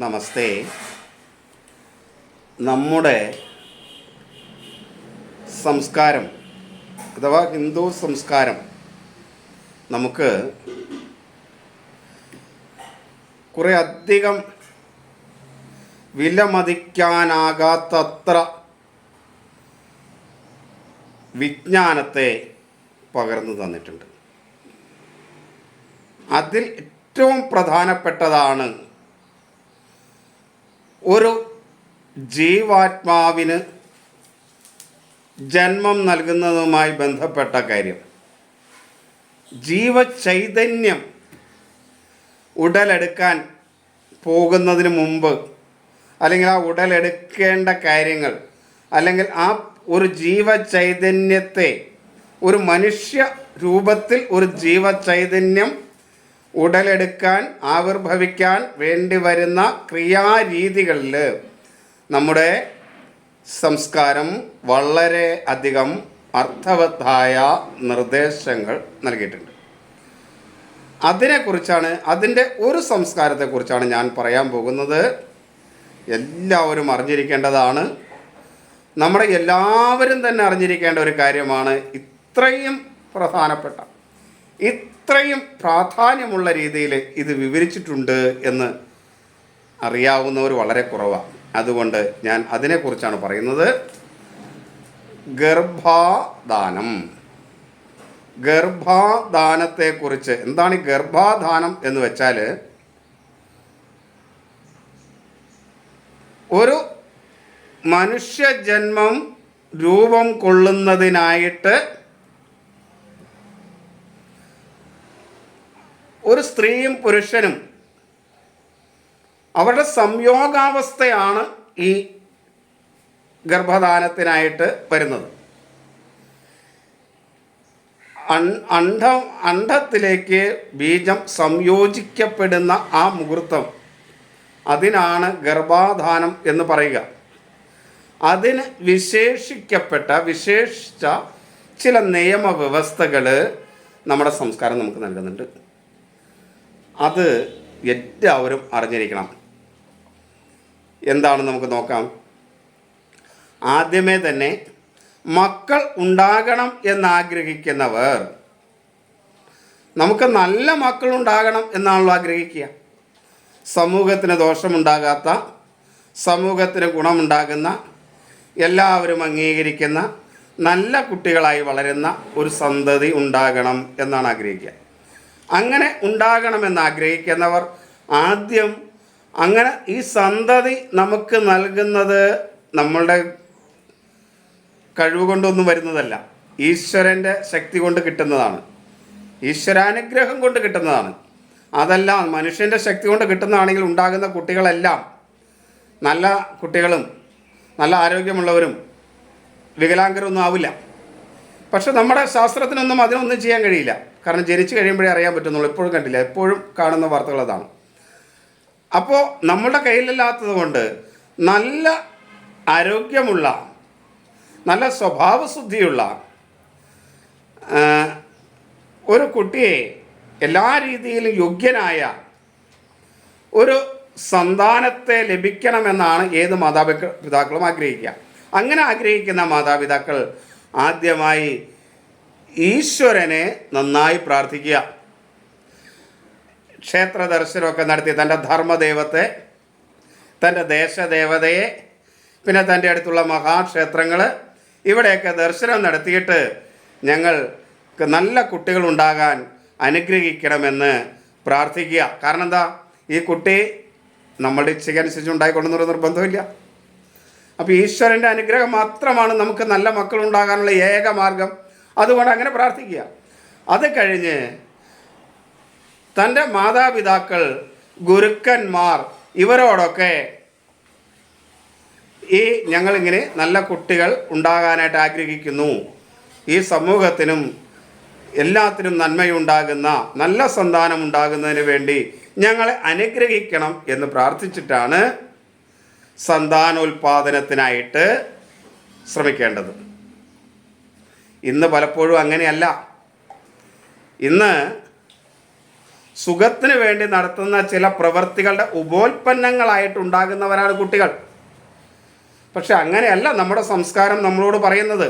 നമസ്തേ. നമ്മുടെ സംസ്കാരം അഥവാ ഹിന്ദു സംസ്കാരം നമുക്ക് കുറേ അധികം വിലമതിക്കാനാകാത്തത്ര വിജ്ഞാനത്തെ പകർന്നു തന്നിട്ടുണ്ട്. അതിൽ ഏറ്റവും പ്രധാനപ്പെട്ടതാണ് ഒരു ജീവാത്മാവിന് ജന്മം നൽകുന്നതുമായി ബന്ധപ്പെട്ട കാര്യം. ജീവചൈതന്യം ഉടലെടുക്കാൻ പോകുന്നതിന് മുമ്പ് അല്ലെങ്കിൽ ആ ഉടലെടുക്കേണ്ട കാര്യങ്ങൾ അല്ലെങ്കിൽ ആ ഒരു ജീവചൈതന്യത്തെ ഒരു മനുഷ്യ രൂപത്തിൽ ഒരു ജീവചൈതന്യം ഉടലെടുക്കാൻ ആവിർഭവിക്കാൻ വേണ്ടി വരുന്ന ക്രിയാരീതികളിൽ നമ്മുടെ സംസ്കാരം വളരെ അധികം അർത്ഥവത്തായ നിർദ്ദേശങ്ങൾ നൽകിയിട്ടുണ്ട്. അതിനെക്കുറിച്ചാണ് അതിന്റെ ഒരു സംസ്കാരത്തെക്കുറിച്ചാണ് ഞാൻ പറയാൻ പോകുന്നത്. എല്ലാവരും അറിഞ്ഞിരിക്കേണ്ടതാണ്. നമ്മുടെ എല്ലാവരും തന്നെ അറിഞ്ഞിരിക്കേണ്ട ഒരു കാര്യമാണ് ഇത്രയും പ്രധാനപ്പെട്ട ഇത്രയും പ്രാധാന്യമുള്ള രീതിയിൽ ഇത് വിവരിച്ചിട്ടുണ്ട് എന്ന് അറിയാവുന്നവർ വളരെ കുറവാണ്. അതുകൊണ്ട് ഞാൻ അതിനെക്കുറിച്ചാണ് പറയുന്നത്. ഗർഭാദാനം. ഗർഭാദാനത്തെക്കുറിച്ച് എന്താണ് ഈ ഗർഭാധാനം എന്ന് വെച്ചാൽ ഒരു മനുഷ്യജന്മം രൂപം കൊള്ളുന്നതിനായിട്ട് ഒരു സ്ത്രീയും പുരുഷനും അവരുടെ സംയോഗാവസ്ഥയാണ് ഈ ഗർഭധാനത്തിനായിട്ട് വരുന്നത്. അണ്ഡം അണ്ഡത്തിലേക്ക് ബീജം സംയോജിക്കപ്പെടുന്ന ആ മുഹൂർത്തം അതിനാണ് ഗർഭാധാനം എന്ന് പറയുക. അതിന് വിശേഷിക്കപ്പെട്ട വിശേഷിച്ച ചില നിയമവ്യവസ്ഥകൾ നമ്മുടെ സംസ്കാരം നമുക്ക് നൽകുന്നുണ്ട്. അത് എല്ലാവരും അറിഞ്ഞിരിക്കണം. എന്താണെന്ന് നമുക്ക് നോക്കാം. ആദ്യമേ തന്നെ മക്കൾ ഉണ്ടാകണം എന്നാഗ്രഹിക്കുന്നവർ. നമുക്ക് നല്ല മക്കൾ ഉണ്ടാകണം എന്നാണല്ലോ ആഗ്രഹിക്കുക. സമൂഹത്തിന് ദോഷമുണ്ടാകാത്ത സമൂഹത്തിന് ഗുണമുണ്ടാകുന്ന എല്ലാവരും അംഗീകരിക്കുന്ന നല്ല കുട്ടികളായി വളരുന്ന ഒരു സന്തതി ഉണ്ടാകണം എന്നാണ് ആഗ്രഹിക്കുക. അങ്ങനെ ഉണ്ടാകണമെന്ന് ആഗ്രഹിക്കുന്നവർ ആദ്യം അങ്ങനെ ഈ സന്തതി നമുക്ക് നൽകുന്നത് നമ്മളുടെ കഴിവ് കൊണ്ടൊന്നും വരുന്നതല്ല. ഈശ്വരന്റെ ശക്തി കൊണ്ട് കിട്ടുന്നതാണ്. ഈശ്വരാനുഗ്രഹം കൊണ്ട് കിട്ടുന്നതാണ്. അതല്ല മനുഷ്യന്റെ ശക്തി കൊണ്ട് കിട്ടുന്നതാണെങ്കിൽ ഉണ്ടാകുന്ന കുട്ടികളെല്ലാം നല്ല കുട്ടികളും നല്ല ആരോഗ്യമുള്ളവരും വികലാംഗരൊന്നും ആവില്ല. പക്ഷെ നമ്മുടെ ശാസ്ത്രത്തിനൊന്നും അതിനൊന്നും ചെയ്യാൻ കഴിയില്ല. കാരണം ജനിച്ചു കഴിയുമ്പോഴേ അറിയാൻ പറ്റുന്നുള്ളൂ. എപ്പോഴും കണ്ടില്ല. എപ്പോഴും കാണുന്ന വാർത്തകൾ അതാണ് അപ്പോൾ നമ്മുടെ കയ്യിലില്ലാത്തത് കൊണ്ട് നല്ല ആരോഗ്യമുള്ള നല്ല സ്വഭാവശുദ്ധിയുള്ള ഒരു കുട്ടിയെ എല്ലാ രീതിയിലും യോഗ്യനായ ഒരു സന്താനത്തെ ലഭിക്കണമെന്നാണ് ഏത് മാതാപിതാക്കളും പിതാക്കളും ആഗ്രഹിക്കുക. അങ്ങനെ ആഗ്രഹിക്കുന്ന മാതാപിതാക്കൾ ആദ്യമായി ഈശ്വരനെ നന്നായി പ്രാർത്ഥിക്കുക. ക്ഷേത്ര ദർശനമൊക്കെ നടത്തി തന്റെ ധർമ്മദൈവത്തെ തന്റെ ദേശദേവതയെ പിന്നെ തന്റെ അടുത്തുള്ള മഹാക്ഷേത്രങ്ങൾ ഇവിടെയൊക്കെ ദർശനം നടത്തിയിട്ട് ഞങ്ങൾക്ക് നല്ല കുട്ടികളുണ്ടാകാൻ അനുഗ്രഹിക്കണമെന്ന് പ്രാർത്ഥിക്കുക. കാരണം എന്താ? ഈ കുട്ടി ഇച്ഛയ്ക്കനുസരിച്ച് ഉണ്ടായിക്കൊണ്ടെന്നൊരു നിർബന്ധമില്ല അപ്പോൾ ഈശ്വരന്റെ അനുഗ്രഹം മാത്രമാണ് നമുക്ക് നല്ല മക്കളുണ്ടാകാനുള്ള ഏക മാർഗം. അതുകൊണ്ട് അങ്ങനെ പ്രാർത്ഥിക്കുക. അത് കഴിഞ്ഞ് തന്റെ മാതാപിതാക്കൾ ഗുരുക്കന്മാർ ഇവരോടൊക്കെ ഈ ഞങ്ങളിങ്ങനെ നല്ല കുട്ടികൾ ഉണ്ടാകാനായിട്ട് ആഗ്രഹിക്കുന്നു. ഈ സമൂഹത്തിനും എല്ലാത്തിനും നന്മയുണ്ടാകുന്ന നല്ല സന്താനം ഉണ്ടാകുന്നതിന് വേണ്ടി ഞങ്ങളെ അനുഗ്രഹിക്കണം എന്ന് പ്രാർത്ഥിച്ചിട്ടാണ് സന്താനോൽപാദനത്തിനായിട്ട് ശ്രമിക്കേണ്ടത്. ഇന്ന് പലപ്പോഴും അങ്ങനെയല്ല. ഇന്ന് സുഖത്തിന് വേണ്ടി നടത്തുന്ന ചില പ്രവൃത്തികളുടെ ഉപോൽപ്പന്നങ്ങളായിട്ടുണ്ടാകുന്നവരാണ് കുട്ടികൾ. പക്ഷെ അങ്ങനെയല്ല നമ്മുടെ സംസ്കാരം നമ്മളോട് പറയുന്നത്.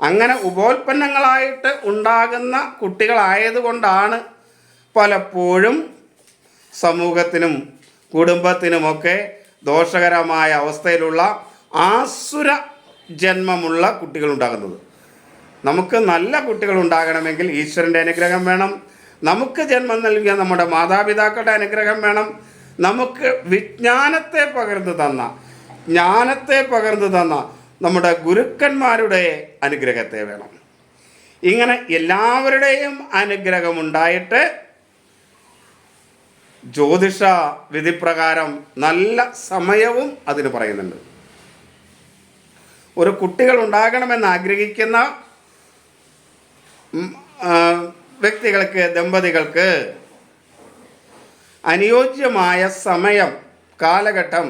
അങ്ങനെ ഉപോൽപ്പന്നങ്ങളായിട്ട് ഉണ്ടാകുന്ന കുട്ടികളായതുകൊണ്ടാണ് പലപ്പോഴും സമൂഹത്തിനും കുടുംബത്തിനുമൊക്കെ ദോഷകരമായ അവസ്ഥയിലുള്ള ആസുര ജന്മമുള്ള കുട്ടികൾ ഉണ്ടാകുന്നത് നമുക്ക് നല്ല കുട്ടികൾ ഉണ്ടാകണമെങ്കിൽ ഈശ്വരന്റെ അനുഗ്രഹം വേണം. നമുക്ക് ജന്മം നൽകിയ നമ്മുടെ മാതാപിതാക്കളുടെ അനുഗ്രഹം വേണം. നമുക്ക് വിജ്ഞാനത്തെ പകർന്നു തന്ന ജ്ഞാനത്തെ പകർന്നു തന്ന നമ്മുടെ ഗുരുക്കന്മാരുടെ അനുഗ്രഹത്തെ വേണം. ഇങ്ങനെ എല്ലാവരുടെയും അനുഗ്രഹമുണ്ടായിട്ട് ജ്യോതിഷ വിധിപ്രകാരം നല്ല സമയവും അതിന് പറയുന്നുണ്ട്. ഒരു കുട്ടികൾ ഉണ്ടാകണമെന്ന് ആഗ്രഹിക്കുന്ന വ്യക്തികൾക്ക് ദമ്പതികൾക്ക് അനുയോജ്യമായ സമയം കാലഘട്ടം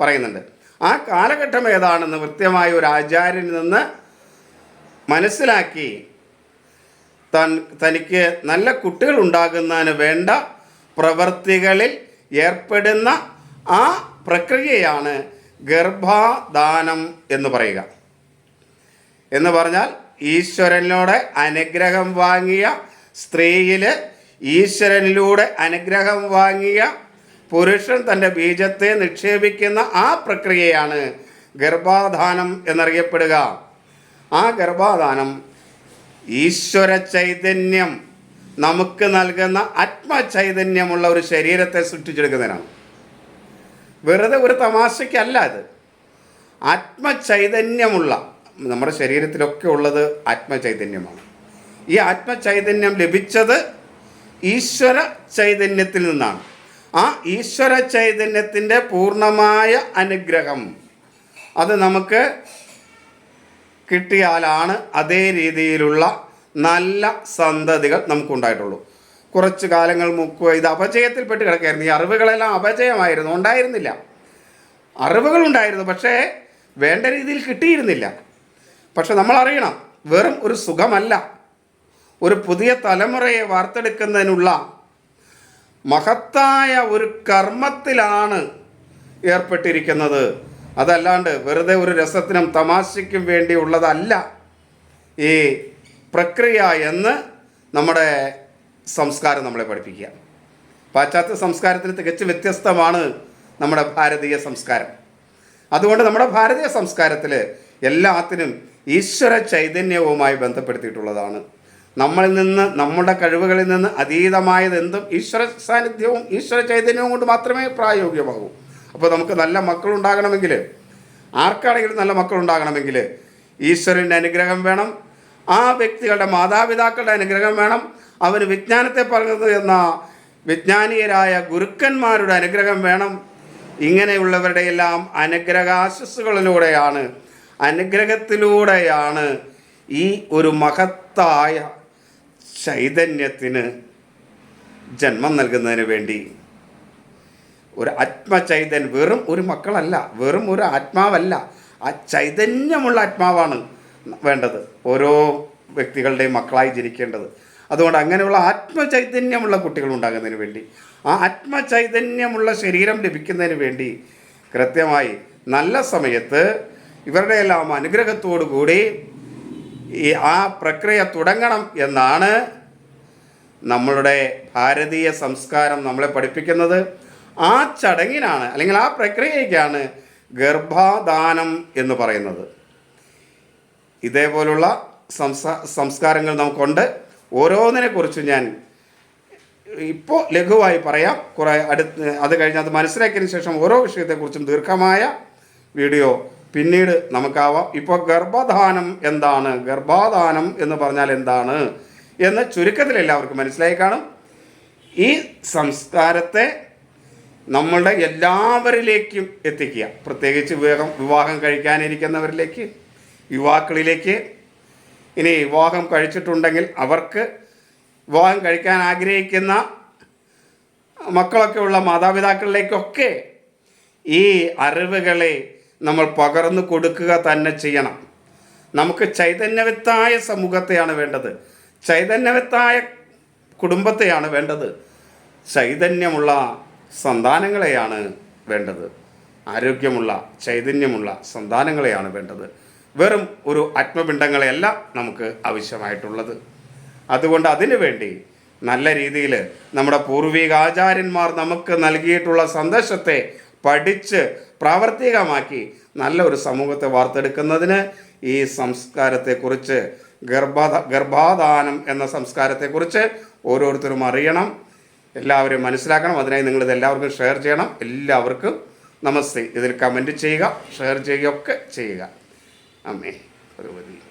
പറയുന്നുണ്ട്. ആ കാലഘട്ടം ഏതാണെന്ന് കൃത്യമായ ഒരു ആചാര്യനിൽ നിന്ന് മനസ്സിലാക്കി തൻ തനിക്ക് നല്ല കുട്ടികൾ ഉണ്ടാകുന്നതിന് വേണ്ട പ്രവൃത്തികളിൽ ഏർപ്പെടുന്ന ആ പ്രക്രിയയാണ് ഗർഭാദാനം എന്ന് പറയുക. എന്ന് പറഞ്ഞാൽ ഈശ്വരനോട് അനുഗ്രഹം വാങ്ങിയ സ്ത്രീയിൽ ഈശ്വരനിലൂടെ അനുഗ്രഹം വാങ്ങിയ പുരുഷൻ തന്റെ ബീജത്തെ നിക്ഷേപിക്കുന്ന ആ പ്രക്രിയയാണ് ഗർഭാധാനം എന്നറിയപ്പെടുക. ആ ഗർഭാധാനം ഈശ്വര ചൈതന്യം നമുക്ക് നൽകുന്ന ആത്മചൈതന്യമുള്ള ഒരു ശരീരത്തെ സൃഷ്ടിച്ചെടുക്കുന്നതിനാണ്. വെറുതെ ഒരു തമാശയ്ക്കല്ല അത്. ആത്മചൈതന്യമുള്ള നമ്മുടെ ശരീരത്തിലൊക്കെ ഉള്ളത് ആത്മചൈതന്യമാണ്. ഈ ആത്മചൈതന്യം ലഭിച്ചത് ഈശ്വര ചൈതന്യത്തിൽ നിന്നാണ്. ആ ഈശ്വര ചൈതന്യത്തിന്റെ പൂർണമായ അനുഗ്രഹം അത് നമുക്ക് കിട്ടിയാലാണ് അതേ രീതിയിലുള്ള നല്ല സന്തതികൾ നമുക്കുണ്ടായിട്ടുള്ളൂ. കുറച്ച് കാലങ്ങൾ മുക്ക് ഇത് അപജയത്തിൽപ്പെട്ട് കിടക്കായിരുന്നു. ഈ അറിവുകളെല്ലാം അപജയമായിരുന്നു. ഉണ്ടായിരുന്നില്ല. അറിവുകളുണ്ടായിരുന്നു പക്ഷേ വേണ്ട രീതിയിൽ കിട്ടിയിരുന്നില്ല. പക്ഷെ നമ്മൾ അറിയണം വെറും ഒരു സുഖമല്ല. ഒരു പുതിയ തലമുറയെ വാർത്തെടുക്കുന്നതിനുള്ള മഹത്തായ ഒരു കർമ്മത്തിലാണ് ഏർപ്പെട്ടിരിക്കുന്നത്. അതല്ലാണ്ട് വെറുതെ ഒരു രസത്തിനും തമാശയ്ക്കും വേണ്ടിയുള്ളതല്ല ഈ പ്രക്രിയ എന്ന് നമ്മുടെ സംസ്കാരം നമ്മളെ പഠിപ്പിക്കുക. പാശ്ചാത്യ സംസ്കാരത്തിന് തികച്ചും വ്യത്യസ്തമാണ് നമ്മുടെ ഭാരതീയ സംസ്കാരം. അതുകൊണ്ട് നമ്മുടെ ഭാരതീയ സംസ്കാരത്തിൽ എല്ലാത്തിനും ഈശ്വര ചൈതന്യവുമായി ബന്ധപ്പെടുത്തിയിട്ടുള്ളതാണ്. നമ്മളിൽ നിന്ന് നമ്മുടെ കഴിവുകളിൽ നിന്ന് അതീതമായത് എന്തും ഈശ്വര സാന്നിധ്യവും ഈശ്വര ചൈതന്യവും കൊണ്ട് മാത്രമേ പ്രായോഗികമാകൂ. അപ്പോൾ നമുക്ക് നല്ല മക്കളുണ്ടാകണമെങ്കിൽ ആർക്കാണെങ്കിലും നല്ല മക്കളുണ്ടാകണമെങ്കിൽ ഈശ്വരന്റെ അനുഗ്രഹം വേണം ആ വ്യക്തികളുടെ മാതാപിതാക്കളുടെ അനുഗ്രഹം വേണം. അവന് വിജ്ഞാനത്തെ പറഞ്ഞത് എന്ന വിജ്ഞാനീയരായ ഗുരുക്കന്മാരുടെ അനുഗ്രഹം വേണം. ഇങ്ങനെയുള്ളവരുടെ എല്ലാം അനുഗ്രഹാശസ്സുകളിലൂടെയാണ് അനുഗ്രഹത്തിലൂടെയാണ് ഈ ഒരു മഹത്തായ ചൈതന്യത്തിന് ജന്മം നൽകുന്നതിന് വേണ്ടി. ഒരു ആത്മചൈതൻ വെറും ഒരു മക്കളല്ല വെറും ഒരു ആത്മാവല്ല. ആ ചൈതന്യമുള്ള ആത്മാവാണ്. വേണ്ടത്. ഓരോ വ്യക്തികളുടെയും മക്കളായി ജനിക്കേണ്ടത്. അതുകൊണ്ട് അങ്ങനെയുള്ള ആത്മചൈതന്യമുള്ള കുട്ടികൾ ഉണ്ടാകുന്നതിന് വേണ്ടി ആ ആത്മചൈതന്യമുള്ള ശരീരം ലഭിക്കുന്നതിന് വേണ്ടി കൃത്യമായി നല്ല സമയത്ത് ഇവരുടെ എല്ലാം അനുഗ്രഹത്തോടു കൂടി ഈ ആ പ്രക്രിയ തുടങ്ങണം എന്നാണ് നമ്മളുടെ ഭാരതീയ സംസ്കാരം നമ്മളെ പഠിപ്പിക്കുന്നത്. ആ ചടങ്ങിനാണ് അല്ലെങ്കിൽ ആ പ്രക്രിയയ്ക്കാണ് ഗർഭാദാനം എന്ന് പറയുന്നത്. ഇതേപോലുള്ള സംസാ സംസ്കാരങ്ങൾ നമുക്കുണ്ട്. ഓരോന്നിനെ കുറിച്ച് ഞാൻ ഇപ്പോൾ ലഘുവായി പറയാം. കുറേ അടുത്ത് അത് കഴിഞ്ഞ് അത് മനസ്സിലാക്കിയതിന് ശേഷം ഓരോ വിഷയത്തെക്കുറിച്ചും ദീർഘമായ വീഡിയോ പിന്നീട് നമുക്കാവാം. ഇപ്പോൾ ഗർഭധാനം എന്താണ്? ഗർഭാധാനം എന്ന് പറഞ്ഞാൽ എന്താണ്? എന്ന് ചുരുക്കത്തിൽ എല്ലാവർക്കും മനസ്സിലായി കാണും. ഈ സംസ്കാരത്തെ നമ്മളുടെ എല്ലാവരിലേക്കും എത്തിക്കുക. പ്രത്യേകിച്ച് വിവാഹം വിവാഹം കഴിക്കാനിരിക്കുന്നവരിലേക്ക് യുവാക്കളിലേക്ക് ഇനി വിവാഹം കഴിച്ചിട്ടുണ്ടെങ്കിൽ അവർക്ക് വിവാഹം കഴിക്കാൻ ആഗ്രഹിക്കുന്ന മക്കളൊക്കെയുള്ള മാതാപിതാക്കളിലേക്കൊക്കെ ഈ അറിവുകളെ നമ്മൾ പകർന്നു കൊടുക്കുക തന്നെ ചെയ്യണം. നമുക്ക് ചൈതന്യവത്തായ സമൂഹത്തെയാണ് വേണ്ടത്. ചൈതന്യവത്തായ കുടുംബത്തെയാണ് വേണ്ടത്. ചൈതന്യമുള്ള സന്താനങ്ങളെയാണ് വേണ്ടത്. ആരോഗ്യമുള്ള ചൈതന്യമുള്ള സന്താനങ്ങളെയാണ് വേണ്ടത്. വെറും ഒരു ആത്മപിണ്ഡങ്ങളെയല്ല നമുക്ക് ആവശ്യമായിട്ടുള്ളത്. അതുകൊണ്ട് അതിനു വേണ്ടി നല്ല രീതിയിൽ നമ്മുടെ പൂർവികാചാര്യന്മാർ നമുക്ക് നൽകിയിട്ടുള്ള സന്ദേശത്തെ പഠിച്ച് പ്രാവർത്തികമാക്കി നല്ല ഒരു സമൂഹത്തെ വാർത്തെടുക്കുന്നതിന് ഈ സംസ്കാരത്തെക്കുറിച്ച് ഗർഭ ഗർഭാദാനം എന്ന സംസ്കാരത്തെക്കുറിച്ച് ഓരോരുത്തരും അറിയണം. എല്ലാവരും മനസ്സിലാക്കണം. അതിനായി നിങ്ങളിത് എല്ലാവർക്കും ഷെയർ ചെയ്യണം. എല്ലാവർക്കും നമസ്തേ. ഇതിൽ കമന്റ് ചെയ്യുക ഷെയർ ചെയ്യുകയൊക്കെ ചെയ്യുക. Amém. Glória a Deus.